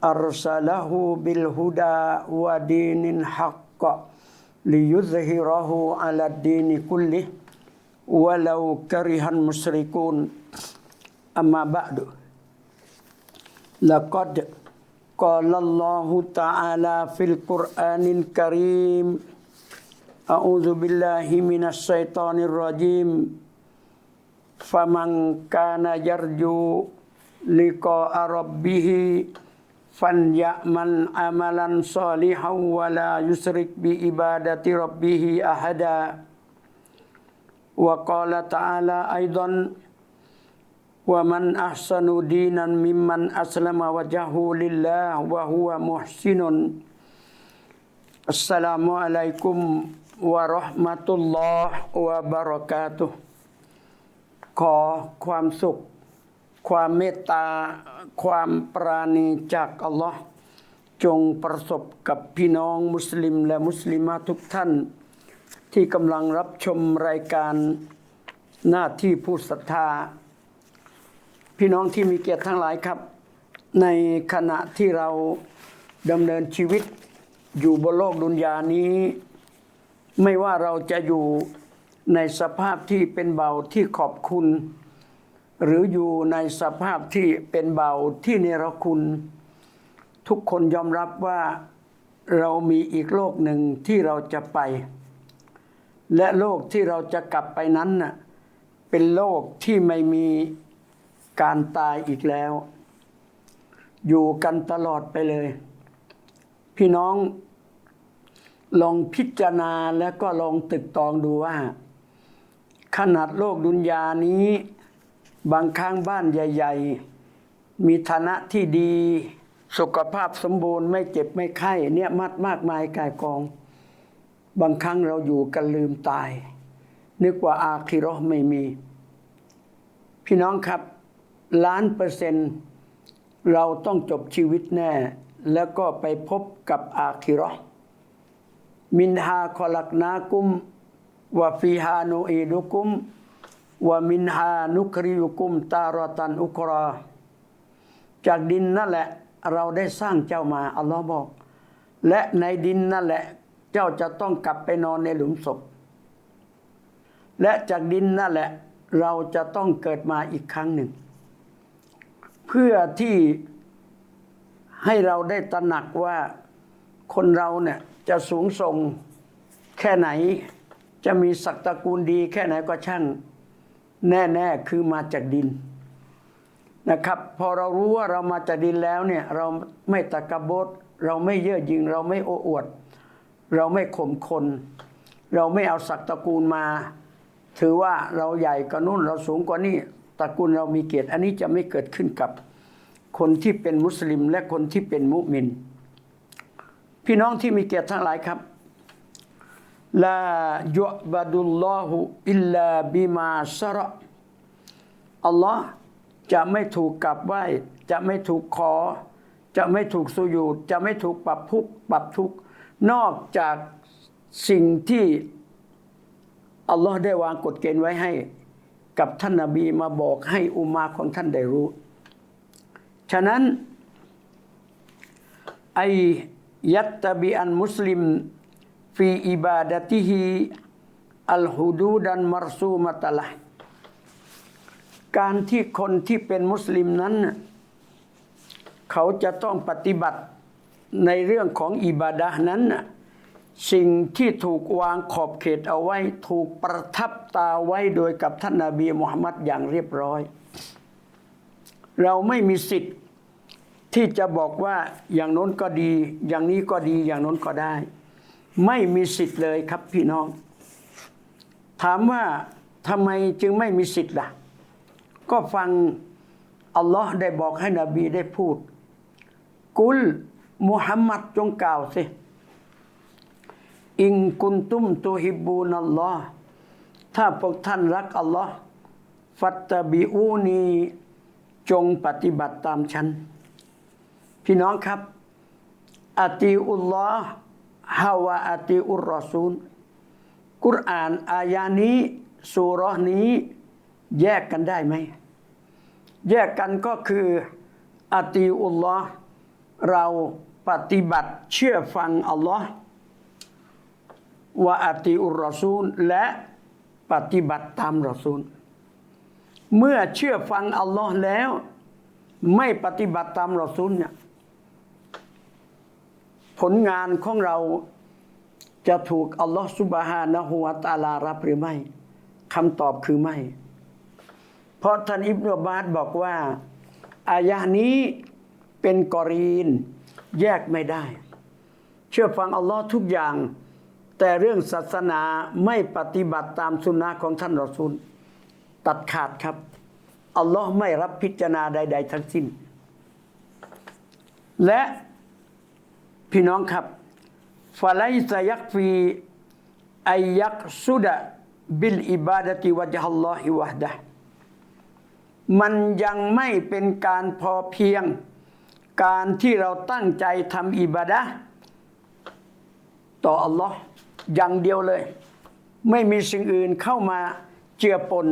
arsalahu bil huda wa dinil haqq liyuzhirahu ala dini kullih walau karihan musyrikun. Amma laqad qala ta'ala fil Qur'anil Karim. A'udzu billahi minasy syaithanir rajim. Faman kana yarju فليعمل عملا صالحا ولا يشرك بعبادة ربه أحدا وقال تعالى أيضا ومن أحسن دينا ممن أسلم وجهه لله وهو محسن السلام عليكم ورحمة الله وبركاته ขอความสุข ความเมตตา ความปราณีจากอัลลอฮ์จงประสบกับพี่น้องมุสลิมและมุสลิมาทุกท่าน ที่กำลังรับชมรายการหน้าที่ผู้ศรัทธา พี่น้องที่มีเกียรติทั้งหลายครับ ในขณะที่เราดำเนินชีวิตอยู่บนโลกดุนยานี้ ไม่ว่าเราจะอยู่ในสภาพที่เป็นเบาที่ขอบคุณ หรืออยู่ในสภาพที่เป็นเบาที่เนรคุณ ทุกคนยอมรับว่าเรามีอีกโลกหนึ่งที่เราจะไป และโลกที่เราจะกลับไปนั้นน่ะเป็นโลกที่ไม่มีการตายอีกแล้ว อยู่กันตลอดไปเลย พี่น้องลองพิจารณาแล้วก็ลองตึกตองดูว่า ขนาดโลกดุนยานี้ บางครั้งบ้านใหญ่ ๆ มีฐานะที่ดี สุขภาพสมบูรณ์ไม่เจ็บไม่ไข้เนี่ยมัดมากมายกายกอง บางครั้งเราอยู่กันลืมตาย นึกว่าอาคิราะห์ไม่มี พี่น้องครับล้านเปอร์เซ็นต์เราต้องจบชีวิตแน่ แล้วก็ไปพบกับอาคิราะห์มินฮาคอลักนากุมวะฟีฮานูอีดุกุม วะมินฮานุคริยุกุมตารตันอุครา จากดินนั่นแหละ เราได้สร้างเจ้ามา อัลลอฮ์บอก และในดินนั่นแหละ เจ้าจะต้องกลับไปนอนในหลุมศพ และจากดินนั่นแหละ เราจะต้องเกิดมาอีกครั้งหนึ่ง เพื่อที่ให้เราได้ตระหนักว่าคนเราเนี่ยจะสูงส่งแค่ไหน จะมีศักดิ์ตระกูลดีแค่ไหนก็ช่าง แน่ๆคือมาจากดินนะครับ พอเรารู้ว่าเรามาจากดินแล้วเนี่ยเราไม่ตะกบดเราไม่เย่อหยิ่งเราไม่โอ้อวด เราไม่ข่มคน เราไม่เอาศักตระกูลมา ถือว่าเราใหญ่กว่านู้นเราสูงกว่านี้ตระกูลเรามีเกียรติ อันนี้จะไม่เกิดขึ้นกับคนที่เป็นมุสลิมและคนที่เป็นมุมิน พี่น้องที่มีเกียรติทั้งหลายครับ ลายุบดุลลอฮุอิลลาบิมาชระอัลลอฮ์จะไม่ถูกกลับไหวจะไม่ถูกขอ จะไม่ถูกสุยูดจะไม่ถูกปรับทุกปรับทุกนอกจากสิ่งที่อัลลอฮ์ได้วางกฎเกณฑ์ไว้ให้ กับท่านนาบีมาบอกให้อุมาของท่านได้รู้ ฉะนั้นไอยัตตบีอันมุสลิม ฟีอิบาดะติฮิอัลฮุดูดันมารซูมะตะละการที่คนที่เป็นมุสลิมนั้น เขาจะต้องปฏิบัติในเรื่องของอิบาดะห์นั้น สิ่งที่ถูกวางขอบเขตเอาไว้ ถูกประทับตาไว้โดยกับท่านนาบีมุฮัมมัดอย่างเรียบร้อย เราไม่มีสิทธิ์ที่จะบอกว่าอย่างน้นก็ดี อย่างนี้ก็ดีอย่างน้นก็ได้ ไม่มีสิทธิ์เลยครับพี่น้อง ถามว่าทำไมจึงไม่มีสิทธิ์ล่ะ ก็ฟังอัลลอฮ์ได้บอกให้นบีได้พูด กุลมุฮัมมัดจงกล่าวสิอิงกุนตุมตุฮิบูนัลลอฮ์ถ้าพวกท่านรักอัลลอฮ์ฟัตตบิอูนีจงปฏิบัติตามฉัน พี่น้องครับ อติอุลลอฮ์ ฮาวาอติอุรอซูล กุรอานอายานี้สุรฮ์นี้ แยกกันได้ไหม แยกกันก็คืออติอุลลอฮ์เราปฏิบัติเชื่อฟังอัลลอฮ์ว่าอติอุรรอซูล และปฏิบัติตามรอซูล เมื่อเชื่อฟังอัลลอฮ์แล้ว ไม่ปฏิบัติตามรอซูลเนี่ย ผลงานของเราจะถูกอัลลอฮ์ซุบฮานะฮูวะตาลารับหรือไม่คำตอบคือไม่ เพราะท่านอิบนุบาสบอกว่า อายะนี้เป็นกอรีน แยกไม่ได้ เชื่อฟังอัลลอฮ์ทุกอย่าง แต่เรื่องศาสนาไม่ปฏิบัติตามสุนนะของท่านรอซูล ตัดขาดครับ อัลลอฮ์ไม่รับพิจารณาใด ๆ ทั้งสิ้น และ พี่น้องครับฟาไลซยักฟีอายักสุดะบิลอิบาดติวะจัลลอฮิวะดะมันยังไม่เป็นการพอเพียง การที่เราตั้งใจทำอิบาดะต่ออัลลอฮ์อย่างเดียวเลย ไม่มีสิ่งอื่นเข้ามาเจือปน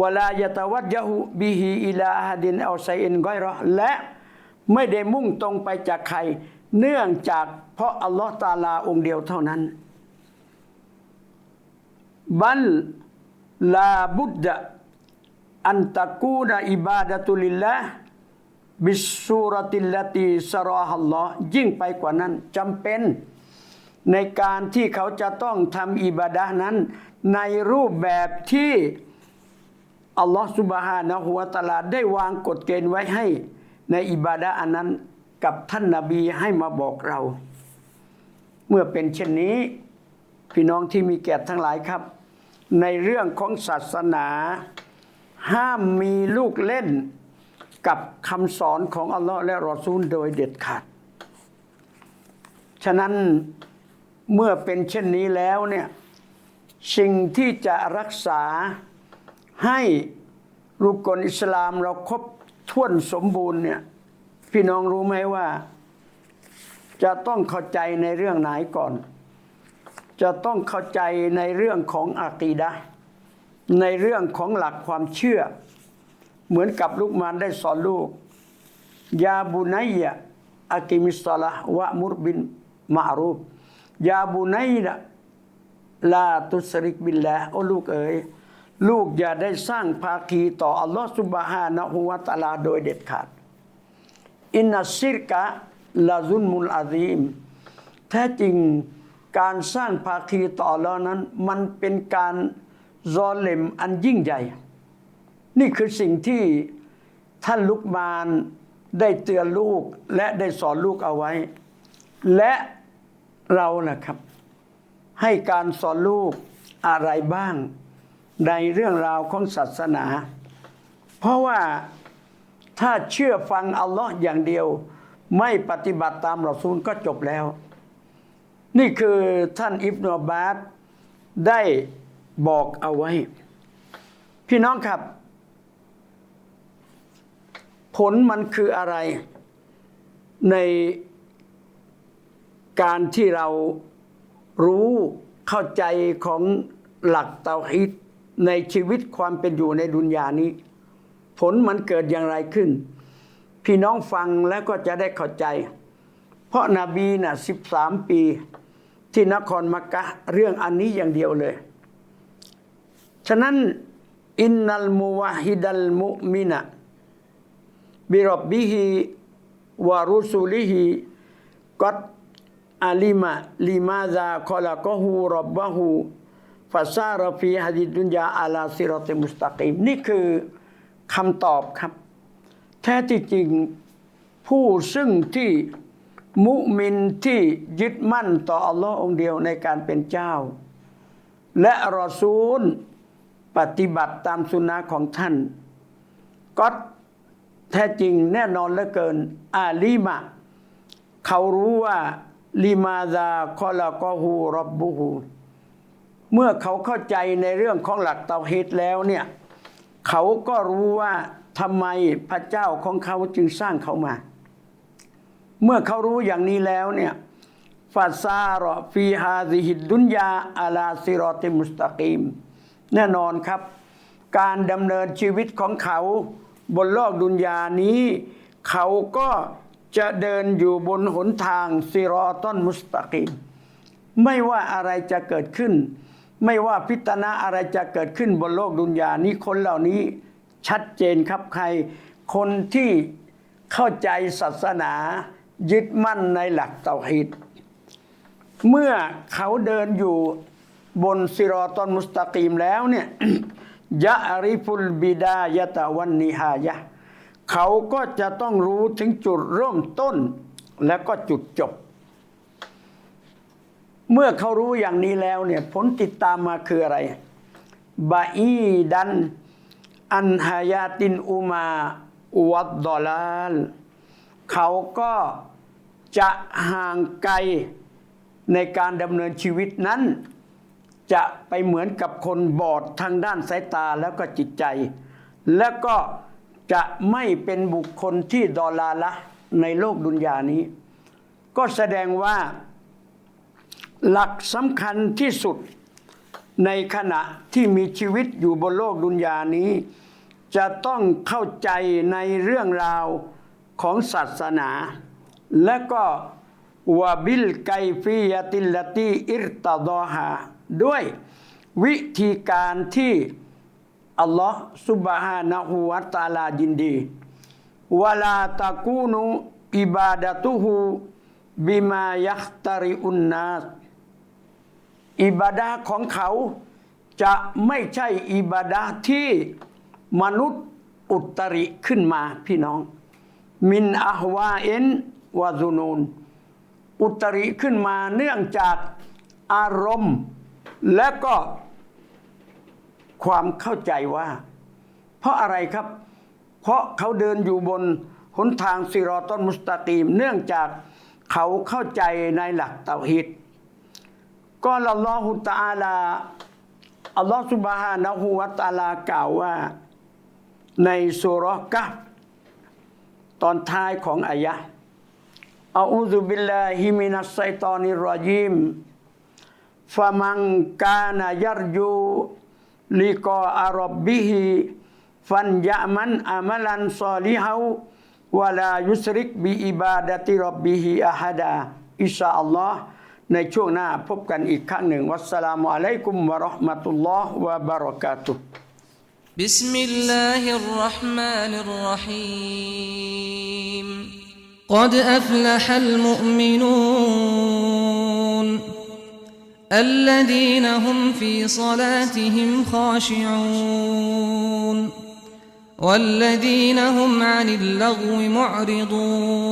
วลายะตวัจยะหุบิฮิอิลาฮดินเอาไซอินกอยรอและ ไม่ได้มุ่งตรงไปจากใคร เนื่องจากเพราะอัลลอฮ์ตาลาองค์เดียวเท่านั้น บัลลาบุดดะอันตะกูดะอิบาดะตุลิลละบิสูรติลลตีสรอฮัลลอยิ่งไปกว่านั้นจำเป็น ในการที่เขาจะต้องทำอิบาดะนั้น ในรูปแบบที่อัลลอฮฺสุบฮานะฮุวาตาลาได้วางกฎเกณฑ์ไว้ให้ ในอิบาดะอันนั้นกับท่านนาบีให้มาบอกเรา เมื่อเป็นเช่นนี้ พี่น้องที่มีเกียรติทั้งหลายครับ ในเรื่องของศาสนา ห้ามมีลูกเล่นกับคำสอนของอัลลอฮ์และรอซูลโดยเด็ดขาด ฉะนั้นเมื่อเป็นเช่นนี้แล้วเนี่ยสิ่งที่จะรักษาให้รุกลอิสลามเราครบ ถ้วนสมบูรณ์เนี่ยพี่น้องรู้ไหมว่า จะต้องเข้าใจในเรื่องไหนก่อน จะต้องเข้าใจในเรื่องของอากีดะในเรื่องของหลักความเชื่อ เหมือนกับลูกมารได้สอนลูก ยาบุนัยยะอากิมิสซาละวะมุรบินมารูฟยาบุนัยละลาตุสริกบิลละโอ้ลูกเอ๋ย ลูกอย่าได้สร้างภาคีต่ออัลลอฮฺสุบฮานะฮูวะตะอาลาโดยเด็ดขาด อินนัสซิรกะลาซุนมุลอาซีม แท้จริงการสร้างภาคีต่ออัลลอฮ์นั้น มันเป็นการซอเลมอันยิ่งใหญ่ นี่คือสิ่งที่ท่านลุกมานได้เตือนลูกและได้สอนลูกเอาไว้ และเรานะครับ ให้การสอนลูกอะไรบ้าง ในเรื่องราวของศาสนา เพราะว่าถ้าเชื่อฟังอัลลอฮ์อย่างเดียว ไม่ปฏิบัติตามรอซูลก็จบแล้ว นี่คือท่านอิบนอบาสได้บอกเอาไว้ พี่น้องครับ ผลมันคืออะไรในการที่เรารู้เข้าใจของหลักเตาฮิด ในชีวิตความเป็นอยู่ในดุนยานี้ ผลมันเกิดอย่างไรขึ้น พี่น้องฟังแล้วก็จะได้เข้าใจ เพราะนาบีน่ะสิบสามปี ที่นครมักกะเรื่องอันนี้อย่างเดียวเลย ฉะนั้นอินนัลมุวะฮิดัลมุมินะบิรบบิฮิวารุสุลิฮิกัดอาลิมะลิมาซาคอลากฮูรับบะฮู ฟาซาราฟีฮะดิดุนยาอาลาซิรอติมุสตะกีมนี่คือคำตอบครับ แท้ที่จริงผู้ซึ่งที่มุมินที่ยึดมั่นต่ออัลลอฮ์องเดียวในการเป็นเจ้า และรอซูลปฏิบัติตามสุนนะของท่าน ก็แท้จริงแน่นอนเหลือเกิน อาลีมะ เขารู้ว่าลิมาซาคอลากอฮูรับบูฮู เมื่อเขาเข้าใจในเรื่องของหลักเตาฮิดแล้วเนี่ยเขาก็รู้ว่าทำไมพระเจ้าของเขาจึงสร้างเขามา เมื่อเขารู้อย่างนี้แล้วเนี่ยฟาซาโรฟีฮาซิฮิดดุนยาอาลาซิรอติมุสตะกีมแน่นอนครับ การดำเนินชีวิตของเขาบนโลกดุนยานี้ เขาก็จะเดินอยู่บนหนทางซิรอตอนมุสตะกีมไม่ว่าอะไรจะเกิดขึ้น ไม่ว่าพิตนาอะไรจะเกิดขึ้นบนโลกดุนยานี้คนเหล่านี้ชัดเจนครับใคร คนที่เข้าใจศาสนายึดมั่นในหลักเตาฮีดเมื่อเขาเดินอยู่บนซิรอตอนมุสตะกีมแล้วเนี่ยยะอริฟุลบิดายะตะวันนิฮายะเขาก็จะต้องรู้ถึงจุดเริ่มต้นและก็จุดจบ เมื่อเขารู้อย่างนี้แล้วเนี่ยผลติดตามมาคืออะไรบาอีดัน อันฮายาตินอุมาวัดดอลาลเขาก็จะห่างไกลในการดำเนินชีวิตนั้น จะไปเหมือนกับคนบอดทางด้านสายตาแล้วก็จิตใจ แล้วก็จะไม่เป็นบุคคลที่ดอลาละในโลกดุนยานี้ ก็แสดงว่า หลักสำคัญที่สุดในขณะที่มีชีวิตอยู่บนโลกดุนยานี้ จะต้องเข้าใจในเรื่องราวของศาสนา และก็วาบิลไกฟียติลตีอิรตาดอฮาด้วยวิธีการที่อัลลอฮ์สุบฮานะฮูวะตาลายินดีวลาตะกูนุอิบาดะตุฮูบิมายัคตาริอุนนาส อิบาดาของเขาจะไม่ใช่อิบาดาที่มนุษย์อุตริขึ้นมาพี่น้อง มินอะฮวาเอนวาซุนูนอุตริขึ้นมาเนื่องจากอารมณ์ และก็ความเข้าใจว่า เพราะอะไรครับ เพราะเขาเดินอยู่บนหนทางซิรอตอนมุสตะกีม เนื่องจากเขาเข้าใจในหลักเตาฮิด ก็อัลลอฮุตะอาลา อัลลอฮฺสุบฮานะฮูวะตะอาลากล่าวว่า ในสุเราะห์กะฮ์ตอนท้ายของอายะห์อาอูซุบิลลาฮิมินัสไซตอนิรรอญีมฟะมังกานะยัรยูลิกออารบบิฮิฟันยะมันอามัลันซอลิฮาวะลายุสริกบิอิบาดะติรบบิฮิอะฮัดาอินชาอัลลอฮ์ ในช่วงหน้าพบกันอีกครั้งหนึ่ง วัสสลามุอะลัยกุมวะเราะห์มะตุลลอฮ์วะบะเราะกาตุฮ์ بسم الله الرحمن الرحيم قد أفلح المؤمنون الذين هم في صلاتهم خاشعون والذين هم عن اللغو معرضون